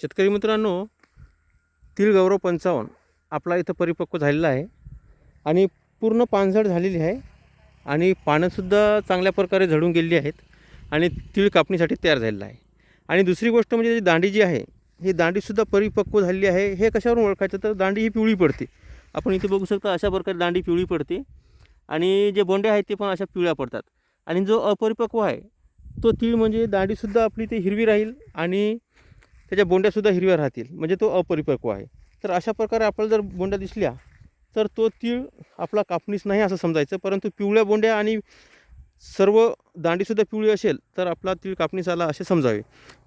शेतकरी मित्रांनो तीळ गौरव पंचावन्न आपला इथं परिपक्व झालेला आहे. आणि पूर्ण पानझड झालेली आहे. आणि पानंसुद्धा चांगल्या प्रकारे झडून गेलेली आहेत. आणि तीळ कापणीसाठी तयार झालेला आहे. आणि दुसरी गोष्ट म्हणजे जी दांडी जी आहे ही दांडीसुद्धा परिपक्व झालेली आहे. हे कशावरून ओळखायचं? तर दांडी ही पिवळी पडते. आपण इथे बघू शकता अशा प्रकारे दांडी पिवळी पडते. आणि जे बोंडे आहेत ते पण अशा पिवळ्या पडतात. आणि जो अपरिपक्व आहे तो तीळ म्हणजे दांडीसुद्धा आपली ते हिरवी राहील. आणि त्याच्या बोंड्यासुद्धा हिरव्या राहतील. म्हणजे तो अपरिपक्व आहे. तर अशा प्रकारे आपल्याला जर बोंड्या दिसल्या तर तो तीळ आपला कापणीच नाही असं समजायचं. परंतु पिवळ्या बोंड्या आणि सर्व दांडीसुद्धा पिवळी असेल तर आपला तीळ कापणीस आला असे समजावे.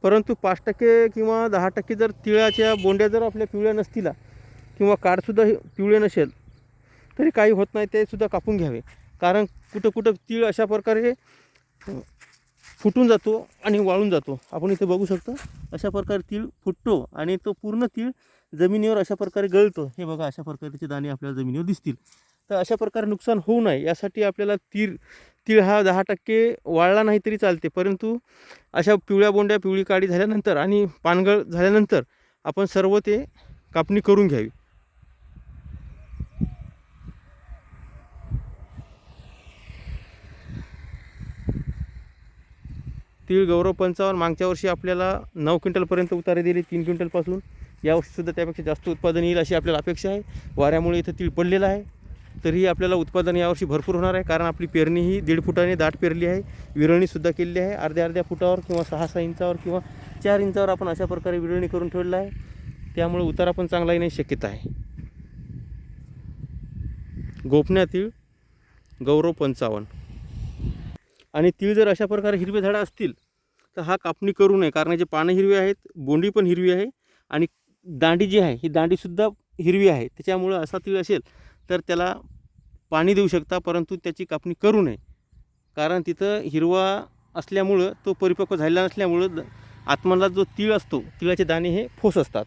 परंतु पाच टक्के किंवा दहा टक्के जर तिळाच्या बोंड्या जर आपल्या पिवळ्या नसतील किंवा काडसुद्धा पिवळे नसेल तरी काही होत नाही ते सुद्धा कापून घ्यावे. कारण कुठं कुठं तीळ अशा प्रकारे फुटून जातो आणि वाळून जातो. आपण इथे बघू शकतो अशा प्रकारे तीळ फुटतो आणि तो पूर्ण तीळ जमिनीवर अशा प्रकारे गळतो. हे बघा अशा प्रकारचे दाणे आपल्याला जमिनीवर दिसतील. तर अशा प्रकारे नुकसान होऊ नये यासाठी आपल्याला तीळ तीळ हा दहा टक्के वाळला नाही तरी चालते. परंतु अशा पिवळ्या बोंड्या पिवळी काडी झाल्यानंतर आणि पानगळ झाल्यानंतर आपण सर्व ते कापणी करून घ्यावी. तीळ गौरव पंचावन्न मागच्या वर्षी आपल्याला नऊ क्विंटलपर्यंत उतारे दिली तीन क्विंटलपासून. यावर्षीसुद्धा त्यापेक्षा जास्त उत्पादन येईल अशी आपल्याला अपेक्षा आहे. वाऱ्यामुळे इथं तीळ पडलेलं आहे. तरीही आपल्याला उत्पादन यावर्षी भरपूर होणार आहे कारण आपली पेरणी ही दीड फुटाने दाट पेरली आहे. विरळणीसुद्धा केलेली आहे. अर्ध्या अर्ध्या फुटावर किंवा सहा सहा इंचावर किंवा चार इंचावर आपण अशा प्रकारे विरळणी करून ठेवलेलं आहे. त्यामुळे उतारा पण चांगला येण्याची शक्यता आहे. गोपण्या तीळ गौरव पंचावन्न. आणि तीळ जर अशा प्रकारे हिरवे झाडं असतील तर हा कापणी करू नये. कारण याचे पानं हिरवी आहेत बोंडी पण हिरवी आहे आणि दांडी जी आहे ही दांडीसुद्धा हिरवी आहे. त्याच्यामुळं असा तीळ असेल तर त्याला पाणी देऊ शकता परंतु त्याची कापणी करू नये. कारण तिथं हिरवा असल्यामुळं तो परिपक्व झालेला नसल्यामुळं द- जो तीळ असतो तिळाचे दाणे हे फोस असतात.